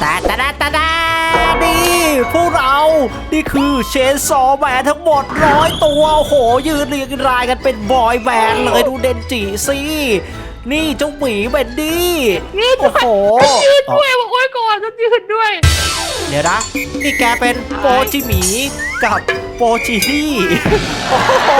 แต่ตาดาตาดานี่ พวกเรา นี่คือเชนซอแมนทั้งหมดร้อยตัวโอ้โห ยืนเรียงรายกันเป็นบอยแบนด์เลยดูเดนจิสินี่เจ้าหมีเบนดี้ยืนโอ้โหยืนด้วยบอกไว้ก่อนฉันยืนด้วย เดี๋ยวนะ นี่แกเป็นโปจิหมีกับโปจินี่อ้โห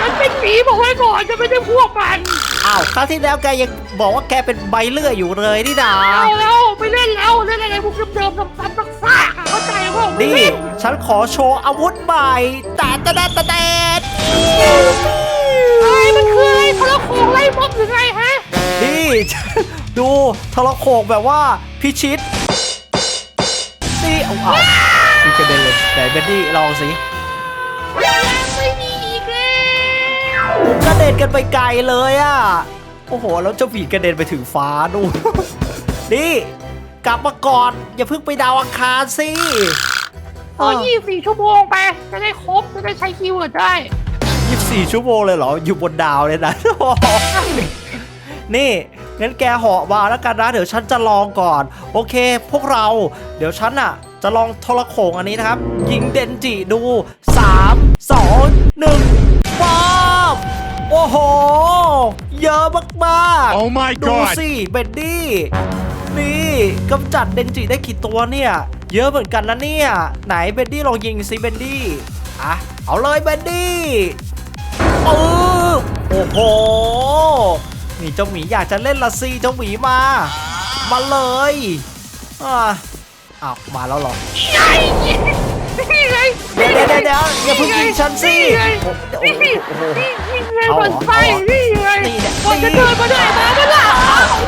มันเป็นหมีบอกไว้ก่อนจะไม่ได้พวกมันอ้าวครั้งที่แล้วแกยังบอกว่าแกเป็นใบเลื่อยอยู่เลยนี่นาเอาแล้ว ไม่เล่นแล้วเล่นอะไรพวกเดิมๆซ้ำๆซากๆเข้าใจว่านี่ ฉันขอโชว์อาวุธใหม่แต่แต่แต่แต่แต่ไอ้มันคืออะไรทรโขงไล่ม็อบหรือไงฮะนี่ ดูทรโขงแบบว่าพิชิตนี่เอาเอาพี่กระเด็นเลยไหนเบนดี้ลองสิยังไม่มีอีกแล้วกระเด็นกันไปไกลเลยอะ โอ้โห แล้วเจ้าผีกระเด็นไปถึงฟ้าดูนี่ กลับมาก่อน อย่าเพิ่งไปดาวอังคารสิเออยี่สี่ชั่วโมงไป จะได้ครบ จะได้ใช้คีย์เวิร์ดได้24ชั่วโมงเลยเหรอ อยู่บนดาวเลยนะ นี่งั้นแกเหาะมาแล้วกันนะ เดี๋ยวฉันจะลองก่อน โอเค พวกเรา เดี๋ยวฉันอะ จะลองโทรโขงอันนี้นะครับ ยิงเดนจิดู 3 2 1ป๊อบโอ้โห เยอะมากๆ Oh my ดู god สิเบนดี้ นี่กำจัดเดนจิได้กี่ตัวเนี่ย เยอะเหมือนกันนะเนี่ย ไหนเบนดี้ลองยิงสิเบนดี้อะเอาเลยเบนดี้โอ้โหนี่เจ้าหมีอยากจะเล่นละซีเจ้าหมีมา มาเลยอ่าอ้าวมาแล้วหรอ นี่ไงนี่ไงเดี๋ยวเดี๋ยวเดี๋ยวเดี๋ยวอย่าเพิ่งยิงฉันสินี่ไงโอ้นี่โหนี่โอ้โหนี่นี่ไงเอาบเหรนอไฟเอาเหรอนี่ไงนี่เนี่ยบนจะเดินมาได้มาเมื่อไหร่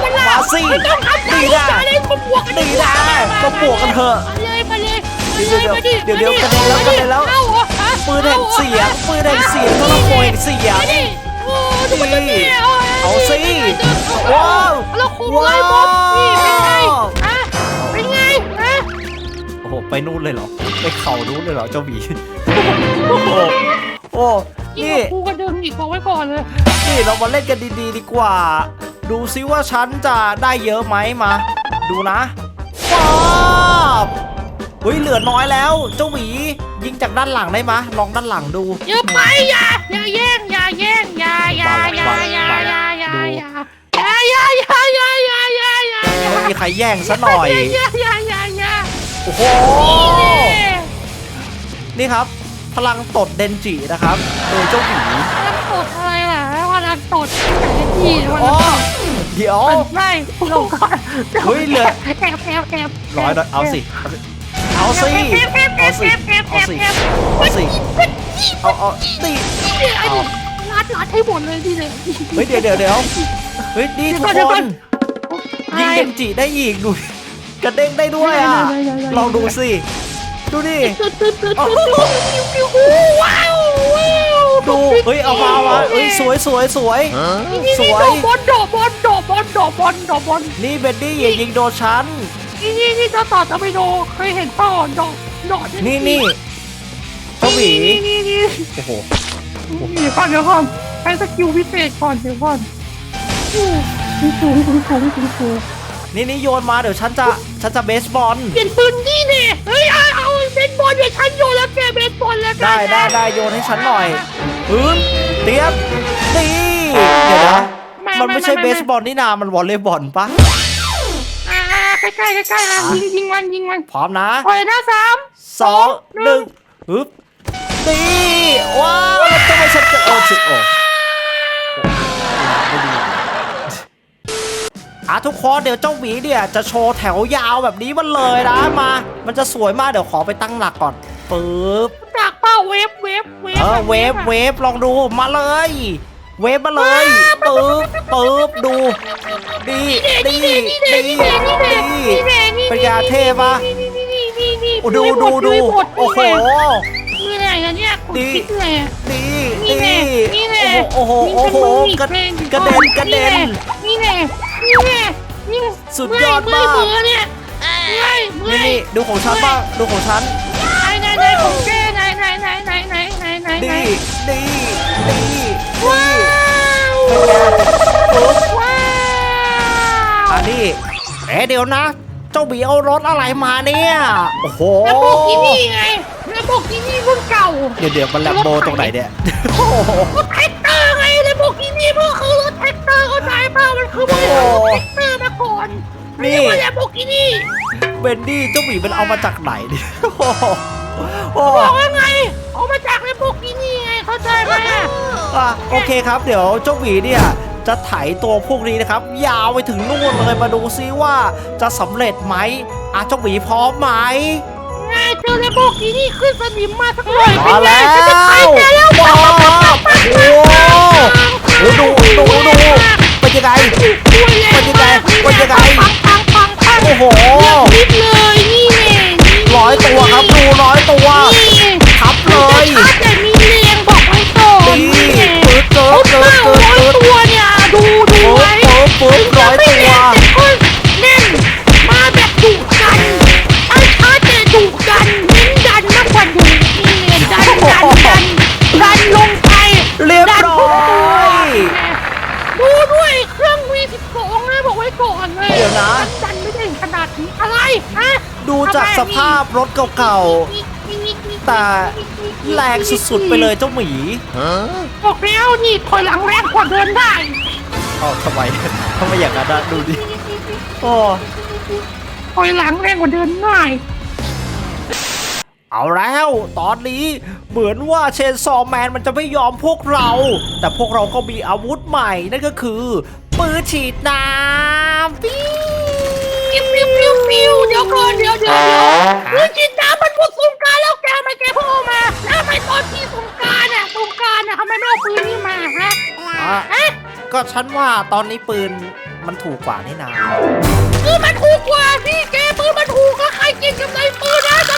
มามาสิไม่ต้องทำใจนี่นะใจเลยมาบวกกันนี่นะมาบวกกันเถอะ มาเลยมาเลยเดี๋ยวเดี๋ยวเดี๋ยวเดี๋ยวกระเด็นแล้วกระเด็นแล้วอาหรอฮะปืนแห่งเสียงปืนแห่งเสียงทรโขงแห่งเสียงนี่โอ้ดูมันจะนี่เอาสิว้าว้าววเราคงไล่บอสนี่เป็นไงว้าวฮะเป็นไงฮะโอ้โห ไปนู่นเลยเหรอ ไปเข่านู่นเลยเหรอเจ้าหมีโอ้โหโอ้ยิ่งนี่กว่ากูกระดึงอีกบอกไว้ก่อนเลยนี่เรามาเล่นกันดีๆดีกว่า ดูซิว่าฉันจะได้เยอะไหมมา ดูนะป๊าบเฮ้ยเหลือน้อยแล้ว เจ้าหมียิงจากด้านหลังได้ไหมะลองด้านหลังดูอย่าไปอย่าอย่าแย่งอย่าแย่งอย่าอย่าอย่าอย่าอย่าอย่าอย่าอย่าอย่าอย่าอย่าอย่าอย่าอย่าอย่าไม่มีใครแย่งซะหน่อยอย่าอย่าอย่าอย่าโอ้โหนี่ นี่ครับ พลังตดเดนจินะครับโดยเจ้าหมีวันตดอะไรล่ะวันนั้นตดแต่ที่วันอ๋อนั้นเดี๋ยวมันไล่ลงก่อนเฮ้ยเหลือแอบแอบแอบแอบร้อยหน่อยเอาสิ เอาสิแอบแอบแอเอาบสิแอบแอบแอเอาบสิแอบเอาสิ เอาเอาตีนี่ไอ้นี่รัดรัดให้หมดเลยทีเลยเฮ้ยเดี๋ยวเดี๋ยวเดี๋ยวเฮ้ยนี่ทุกเดี๋ยวคก่อนนเดี๋ยิงยวก่อนเดนจิได้อีกดูกระเด้งได้ด้วยอะได้ได้ได้ได้ลองดูสิ ดูดิ ตึ๊ดตึ๊ดตึ๊ดตึ๊ดตึ๊ดปิ้วปิ้วโอ้ว้าวว้าวดูเฮ้ยเอามามาเฮ้ยสวยสวยสวย นี่สนี่วยดอกบอลดอกบอลดอกบอลดอกบอลดอกบอลนี่เบนดี้อย่ายิงโดนฉัน นี่นี่นี่เจ้าต่อจะไปโดเคยเห็นเปล่าดอกดอกนี่นี่เจ้าหวีนี่นี่นี่โอ้โหเดี๋ยวก่อนเดี๋ยวก่อนใช้สกิลพิเศษก่อนเดี๋ยวก่อนสูงสูงสูงสูงสูงสูงนี่นี่โยนมาเดี๋ยวฉันจะฉันจะเบสบอลเปลี่ยนปืนนี่เนี่ยเฮ้ยเอาเอา เบสบอลเดี๋ยวฉันโยนแล้วแกเบสบอลแล้วกันได้ได้ได้โยนให้ฉันหน่อยฮึบเตรียมตีเดี๋ยวนะมันไม่ใช่เบสบอลนี่นา มันวอลเลย์บอลปะอ่าใกล้ใกล้ใกล้ๆอะยิงยิงมันยิงมันพร้อมนะปล่อยนะสามสองหนึ่งฮึบตีว้าวแล้วทำไมฉันจะโอ้ชิโอ้ อะทุกคนเดี๋ยวเจ้าหมีเนี่ยจะโชว์แถวยาวแบบนี้มันเลยนะมา มันจะสวยมากเดี๋ยวขอไปตั้งหลักก่อนปึ๊บจากเป้าเวฟเวฟเวฟเออเวฟเวฟลองดูมาเลย เวฟมาเลยปึ๊บปึ๊บดูดีนี่ดีเน่นี่เน่ดีนี่เน่นี่เน่นี่เน่นี่เป็นยาเทปะนี่นี่นี่นี่นี่โอ้ดูดูดูโอ้โหนี่ไงนะเนี่ยคนดีคิดเลยดีนี่ดีแน่นี่แน่โอ้โหโอ้โหกระกระเด็นกระเด็นนี่แน่นี่แน่นี่ สุดยอดมากเมื่อยเนี่ยเมื่อยเมื่นี่อยนี่ดูของฉันบ้างดูของฉันไหนไหนไหนของแกไหนไหนไหนไหนไหนไหนไหนดีดีดีว้าวเป็นไงปึ๊บว้าวอันนี้เอ๊ะเดี๋ยวนะ เจ้าหมีเอารถอะไรมาเนี่ยโอ้โหแล้วโบกินี่ไงแล้วโบกินี่รุ่นเก่า เดี๋ยวเดี๋ยวมันแลมโบตรงไหนเนี่ยโอ้โหรถแท็กเตอร์ไงแล้วโบกินี่มันคือรถแท็กเตอร์เข้าใจเปล่ามันคือบ นนี่เรียกว่าแลมโบกินี่เบนดี้เจ้าหมีมันเอามาจากไหนเนี่ยโอ้โหโอ้บอกว่าไงเอามาจากแลมโบกินี่ไงเข้าใจไหมอะอะโอเคครับ เดี๋ยวเจ้าหมีเนี่ยจะไถตัวพวกนี้นะครับ ยาวไปถึงนู่นเลยมาดูซิว่าจะสำเร็จไหมอะเจ้าหมีพร้อมไหม ไงเจอแลมโบกินี่ขึ้นสนิมมาสักหน่อยมาแล้วเป็นไงฉันจะไปเจอแล้วว้าวโอ้โห จากสภาพรถเก่าๆ แต่แรงสุดๆไปเลยเจ้าหมีบอกแล้วนี่ถอยหลังแรงกว่าเดินได้อ๋อทำไมทำไมอย่างนั้นอะดูดิโอ้ถอยหลังแรงกว่าเดินได้เอาแล้ว ตอนนี้เหมือนว่าเชนซอแมนมันจะไม่ยอมพวกเรา แต่พวกเราก็มีอาวุธใหม่ นั่นก็คือ ปืนฉีดน้ำ ปิ้ปิ้วปิ้วปิ้วปิ้วเดี๋ยวก่อนเดี๋ยวเดี๋ยวเดี๋ยวปืนฉีดน้ำมันหมดสงกรารแล้วแกทำไมแกเพิ่งเอามาแล้วทำไมตอนที่สงกรารอะสงกรารอะทำไมไม่เอาปืนนี่มาฮะอะฮะก็ฉันว่าตอนนี้ปืนมันถูกกว่านี่นาปืนมันถูกกว่าพี่แกปืนมันถูกก็ใครเก่งกับในปืนนะจะเห็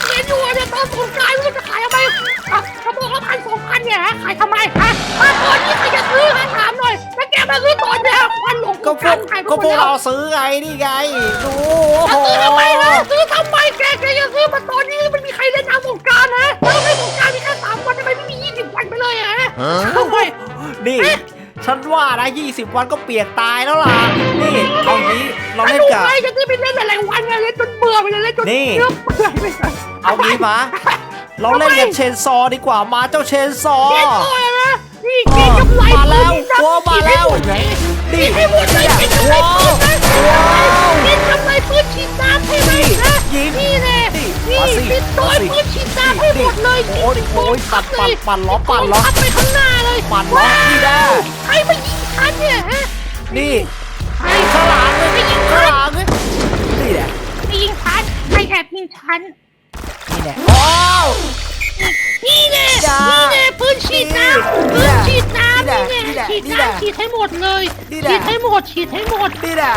นอยู่อะ พวกขายไปก็พวกหมดเราแล้วซื้อไงนี่ไง ดูโอ้จะโหซื้อทำไมนะซื้อทำไมแกแกจะซื้อมาตอนนี้มันมีใครเล่นน้ำสงกรารนะแล้วไม่สงกรารมีแค่สามวันทำไมไม่มียี่สิบวันไปเลยอะฮะทำไมนี่ ฉันว่านะ20 วันก็เปียกตายแล้วล่ะ นี่เอางี้เราสเล่นนุกกับไหมจะซื้อไปเล่นหลายๆวันไงเล่นจนเบื่อไปเลยเล่นจนนี่เนื้อเปื่อยไปเลยเอางี้มาเราเล่นกับเชนซอดีกว่ามาเจ้าเชนซอเล่นต่อยนะนี่เก่งกับไหลมาแล้วปืนโอ้มาแล้ว นี่ให้หมดเลยเก่งกับไหลปืนนะเก่งกับไหลปืนฉีดน้ำให้ไหมนะนี่แน่นี่นี่มาสิติดตัวมาสิปืนฉีดน้ำให้หมดเลยโอ้ยโอ้ยปั่นปั่นปั่นล้อปั่นล้อทับไปข้างหน้าเลยปั่นล้อนี่แน่ใครมายิงฉันเนี่ยฮะนี่ใครข้างหลังเลยไปยิงข้างฉันหลังเลยนี่แหละไปยิงฉันใครแอบยิงฉันนี่แหละโอ้นี่แน่นี่แน่ปืนฉีดน้ำ ละแน่ฉีดนี่แหละน้ำฉีดให้หมดเลยนี่แหละ ฉีดให้หมดฉีดให้หมดนี่แหละ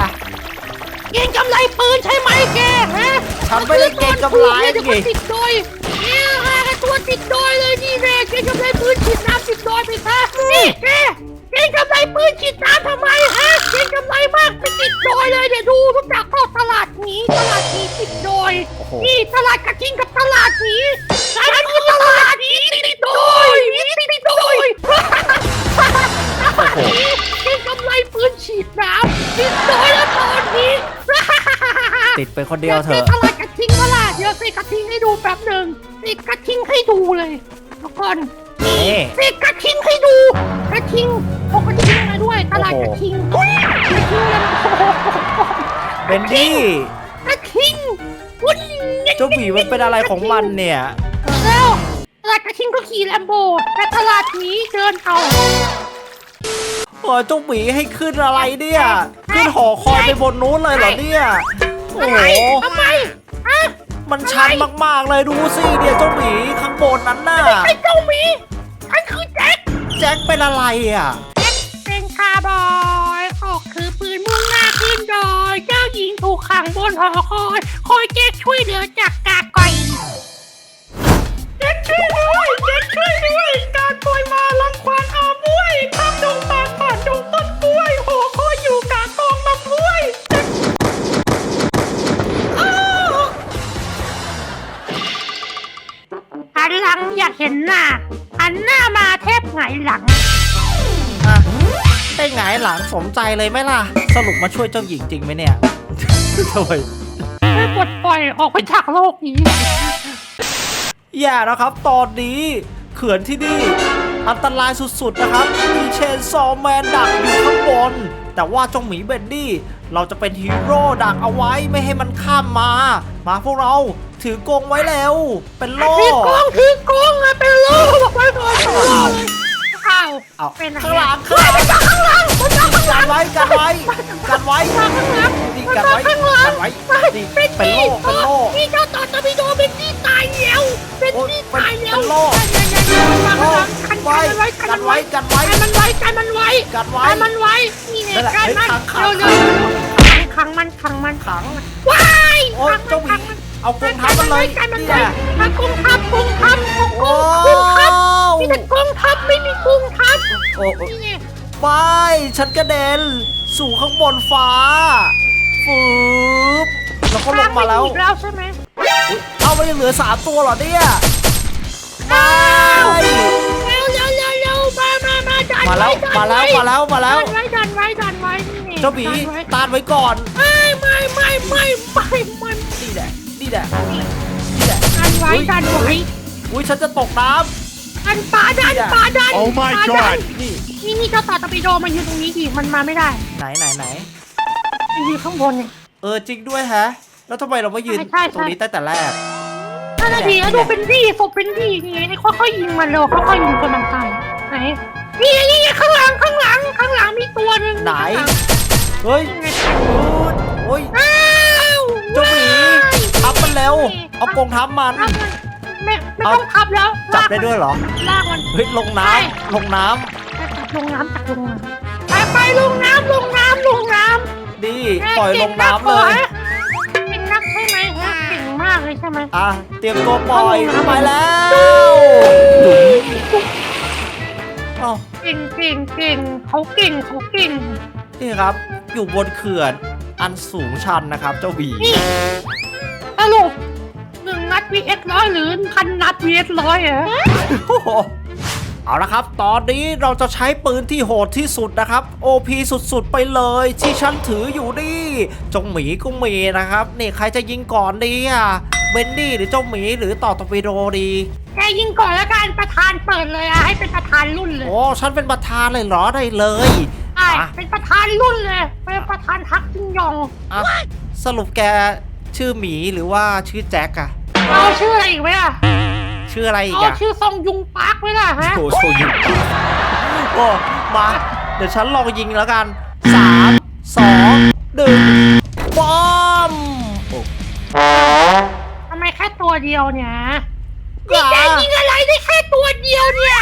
เก่งกำไรปืนใช่ไหมแกฮะฉันไม่ได้เก่งกำไรเดี๋ยวก็ติดโดยเนี่ยฮะตัวติดโดยเลยนี่แน่เก่งกำไรปืนฉีดน้ำติดโดยไปซะนี่แกเก่งกำไรปืนฉีดน้ำทำไมฮะเก่งกำไรมากไปติดโดยเลยเดี๋ยวดูรู้จักเข้าตลาดหนีตลาดหนีติดโดยโอ้โห นี่ตลาดกระ ติดไปคนเดียวเถดี๋อะตลาดกระทิงก็ล่ะเดี๋ยวเสกกระทิงให้ดูแป๊บหนึ่งเสกกระทิงให้ดูเลยแล้วก่อนนี่เสกกระทิงให้ดูกระทิงพกกระทิงมาด้วยตลาดกระทิงกระทิงแล้วเบนดี้กระทิงวุ้นเจ้าหมีมันเป็นอะไรของมันเนี่ย แล้วตลาดกระทิงก็ขี่แลมโบแต่ตลาดนี้เดินเอา โอ้ยเจ้าหมีให้ขึ้นอะไรเนี่ย ขึ้นหอคอยไปบนนู้นเลยเหรอเนี่ย โอ้ทำโหไมทำไมฮะมันชันมากๆเลยดูสิเนี่ยเจ้าหมีข้างบนนั้นน่ะไอ้เจ้าหมีฉันคือแจ็คแจ็คเป็นอะไรอะเป็นคาร์บอยก็คือปืนมุ่งหน้าขึ้นดอย เจ้าหญิงถูกขังบนหอคอย คอยแจ็คช่วยเหลือจากกาก่อยแจ็คช่วยด้วยแจ็คช่วยด้วย การปล่อยมาลังควานอาบวยทำดงตาลป่า นหลังอยากเห็นหน้าหันหน้ามาแทบหงายหลัง อะได้หงายหลังสมใจเลยไหมล่ะ สรุปมาช่วยเจ้าหญิงจริงไหมเนี่ย ทำไมช่วยปลดปล่อยออกไปจากโลกนี้ อย่านะครับ ตอนนี้เขื่อนที่นี่ อันตรายสุดๆนะครับ มีเชนซอว์แมนดักอยู่ข้างบน แต่ว่าเจ้าหมีเบนดี้ เราจะเป็นฮีโร่ดักเอาไว้ไม่ให้มันข้ามมา มาพวกเรา ถือกรงไว้แล้ว เป็นโล่ถือกล้องถือกล้องอะเป็นโลกบอกไว้ก่อนอ้าวเอาเป็นอะไรข้างหลังข้างหลังข้างหลังมันมาข้างหลักังนไว้กันไว้กันไว้มาข้างหลังนี่มันกันมาไว้ข้างหลักังนไว้นี่เป็นเป็นโล่เป็นโล่นี่เจ้าต่อตะบิโดเป็นที่ตายแล้วเป็นที่ตายแล้วเป็นโล่มาข้างหลังกันไว้ไว้กันไว้กันไว้กันมันไว้กันมันไว้กันไว้กันมันไว้นี่ไงนั่นแหละกันมันเฮ้ยขังเร็วขังๆขังมันขังมันขังว้ายโอ้ยขังเจ้าหมีขังมัน เอากรงทับมันเลยกันมันนี่ไว้แหละมันกงทับกงทับกงโอ้กงทับมีแต่กงทับไม่มีกงทับโอ้โอ้นี่ไงไม่ฉันกระเด็น สู่ข้างบนฟ้าฟืบแล้วก็ลงมาแล้วอีกแล้วใช่ไหมอุ๊ยเอามันยังเหลือสามตัวเหรอเนี่ยไม่เร็วเร็วเร็วเร็วมามามาดันมาแล้วไมาแล้วมาแล้วมาแล้วดันไว้ดันไว้ดันไว้นี่ไงเจ้าหมีดันไว้ตานไว้ก่อนไม่ไม่ไม่ไม่ไม่ไม่นี่แหละนี่ แหละนี่แหละดันไว้ดันไว้อุ้ยฉันจะตกน้ดันปลาดันปลาดัน Oh my ปลาดัน God ำนี่นี่นี่เจ้าต่อตะปีโดมายืนตรงนี้ดิมันมาไม่ได้ไหนไหนไหนมันยืนข้างบนเนี่ย เออจริงด้วยฮะ แล้วทำไมเราไม่ยืนใช่ใช่ตรงนี้ตั้งแต่แรกนั่นน่ะดีแล้วดูเป็นดีศพเป็นดีไงไอ้ค่อยๆยิงมันเร็วค่อยๆยิงจนมันตายไหนนี่ไงนี่ไงข้างหลังข้างหลังข้างหลังมีตัวหนึ่งไหน ข้างลังเฮ้ยนี่ไงโอ้ยอ้าวเเอากรงทับมันทับมัน ไม่ไม่ต้องทับแล้วจับลากได้มันด้วยเหรอ ลากมัน เฮ้ยลงน้ใช่ำลงน้ไปจับลงน้ำจับลงน้ำไปไปลงน้ำลงน้ำลงน้ำำดีแม่ปล่อยลงน้ำเลย เก่งนักใช่ไหมฮะเก่งมากเลยใช่ไหม อะเตรียมตัวปล่อยเอาลงน้ำ ไปแล้วเอ้าเก่งเก่งเก่งเขาเก่งเขาเก่ง นี่ครับ อยู่บนเขื่อนอันสูงชันนะครับ เจ้าหวีนี่สรุปห นึ่งนัด vs ร้อยหรือพันนัด vs ร้อยอะโอ้โหเอาละครับ ตอนนี้เราจะใช้ปืนที่โหดที่สุดนะครับ OP สุดๆไปเลยที่ฉันถืออยู่นี่เจงหมีก็มีนะครับ นี่ใครจะยิงก่อนดีอะเบนดี้หรือเจ้าหมีหรือต่อตอร์ปิโดดี แกยิงก่อนแล้วกันประธานเปิดเลยอะให้เป็นประธานรุ่นเลยโอ้ฉันเป็นประธานเลยเหรอได้เลยใช่อะเป็นประธานรุ่นเลยเป็นประธานทักจิงยอง อะสรุปแกชื่อหมีหรือว่าชื่อแจ็คอะ เอาชื่ออะไรอีกไหมอะชื่ออะไรอีกเอาอะชื่อซองยุงปาร์คไว้ล่ะฮะโอ้โชยุโอ้มาเดี๋ยวฉันลองยิงแล้วกันสามสองหนึ่งบอมโอ้ทำไมแค่ตัวเดียวเนี่ยกล้าแกยิงอะไรได้แค่ตัวเดียวเนี่ย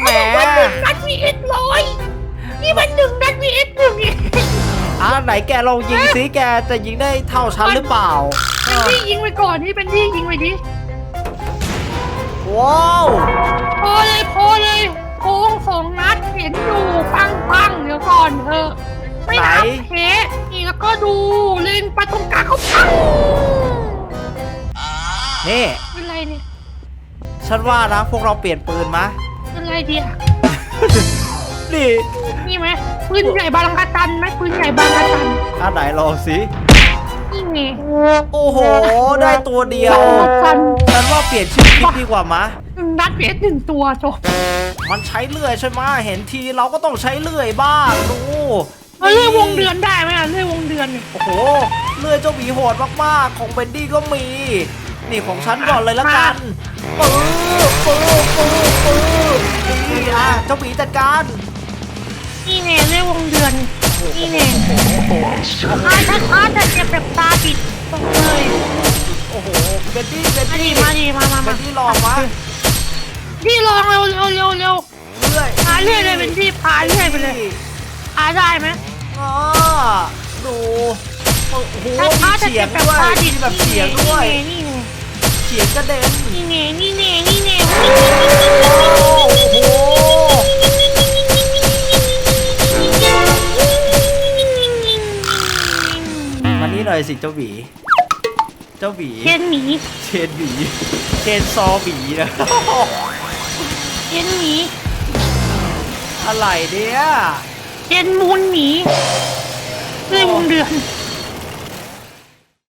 แหมมันหนึ่งนัด vs ร้อยนี่มันหนึ่งนัด vs หนึ่งเองอะไหนแกลองยิงซิแกจะยิงได้เท่าฉันหรือเปล่า เป็นที่ยิงไปก่อนนี่เป็นที่ยิงไปดิว้าวพอเลยพอเลยโค้งสองนัดเห็นอยู่ปังปังเดี๋ยวก่อนเถอะไม่นับเพะนี่แล้วก็ดูเล็งไปตรงกลางเขาปังนี่ เป็นไรเนี่ยฉันว่านะพวกเราเปลี่ยนปืนมะ เป็นไรเดียนี่นี่ไหมปืนใหญ่บางกระตันไหมปืนใหญ่บางกระตันอะไหนลองสินี่ ไงโอ้โห ได้ตัวเดียวบางกระตันฉันว่าเปลี่ยนชื่อคลิปดีกว่ามะหนึ่งนัดเพชรหนึ่งตัวจบมันใช้เลื่อยใช่ไหมะเห็นทีเราก็ต้องใช้เลื่อยบ้างดูเอาเลื่อยวงเดือนได้ไหมอะเลื่อยวงเดือนเนี่ยโอ้โห เลื่อยเจ้าหมีโหดมากๆ ของเบนดี้ก็มี นี่ของฉันก่อนเลยละกันปื้อปื้อปื้อปื้อนี่อะเจ้าหมีจัดการนี่ไงเลื่อยวงเดือน นี่ไงโอ้โหช้าช้าช้าแต่เจ็บแบบตาปิดตรงเลยโอ้โหเบนดี้เบนมาดิดี้มาดิมามาเบมานดี้ลองมาพี่ลองเร็วเร็วเร็วเร็วเลื่อยพาเรื่อยเลยเป็นพี่พาเรื่อยไปเลยพาได้ไหมอ่าดูโอ้โหช้าช้ามีแต่เสียเจ็งบแบบด้วยตาดิมีแบบเสียงด้วยนี่ไงเสียงกระเด็นนี่ไงนี่ไงนี่ อยสิเจ้าหวีเจ้าหวีเทียนหมีเชนหวีเชนซอหวีนะเทียนหมีอะไรเนี่ยเทียนมูลหมีเลื่อยวงเดือน